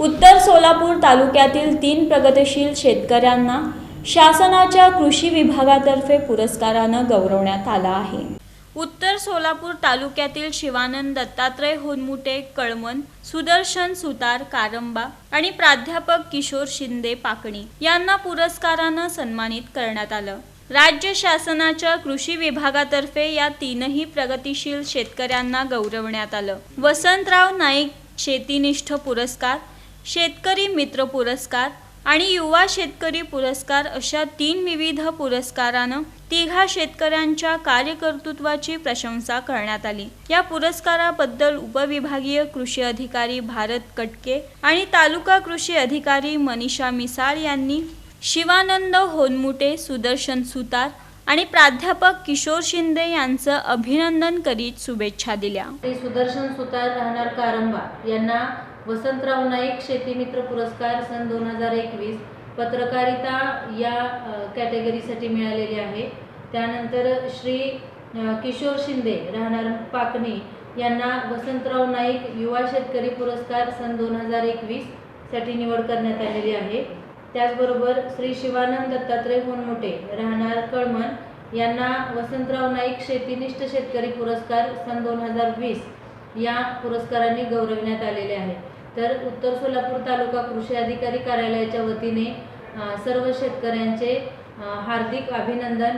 उत्तर सोलापूर तालुक्यातील तीन प्रगतिशील शेतकऱ्यांना शासनाच्या कृषी विभागातर्फे पुरस्कारानं गौरवण्यात आला आहे. उत्तर सोलापूर तालुक्यातील शिवानंद दत्तात्रय होनमुटे कळमन सुदर्शन सुतार कारंबा आणि प्राध्यापक किशोर शिंदे पाकणी यांना पुरस्कारानं सन्मानित करण्यात आलं. राज्य शासनाच्या कृषी विभागातर्फे या तीनही प्रगतिशील शेतकऱ्यांना गौरवण्यात आलं. वसंतराव नाईक शेतीनिष्ठ पुरस्कार शेतकरी मित्र पुरस्कार आणि युवा शेतकरी पुरस्कार अशा तीन विविध पुरस्कारानं तिघा शेतकऱ्यांच्या कार्यकर्तृत्वाची प्रशंसा करण्यात आली. या पुरस्काराबद्दल उपविभागीय कृषी अधिकारी भारत कटके आणि तालुका कृषी अधिकारी मनीषा मिसाळ यांनी शिवानंद होनमुटे सुदर्शन सुतार आणि प्राध्यापक किशोर शिंदे यांचं अभिनंदन करीत शुभेच्छा दिल्या. सुदर्शन सुतार राहणार कारंबा. यांना वसंतराव नाईक शेतीमित्र पुरस्कार सन दोन हजार एकवीस. पत्रकारिता या कॅटेगरीसाठी मिळालेली आहे. त्यानंतर श्री किशोर शिंदे राहणार पाकणी यांना वसंतराव नाईक युवा शेतकरी पुरस्कार सन दोन हजार एकवीससाठी निवड करण्यात आलेली आहे. त्याचबरोबर श्री शिवानंद दत्तात्रय होनमोटे राहणार कळमन यांना वसंतराव नाईक शेतीनिष्ठ शेतकरी पुरस्कार सन दोन हजार वीस या पुरस्काराने गौरविण्यात आलेले आहे. तर उत्तर सोलापूर तालुका कृषी अधिकारी कार्यालयाच्या वतीने सर्व शेतकऱ्यांचे हार्दिक अभिनंदन.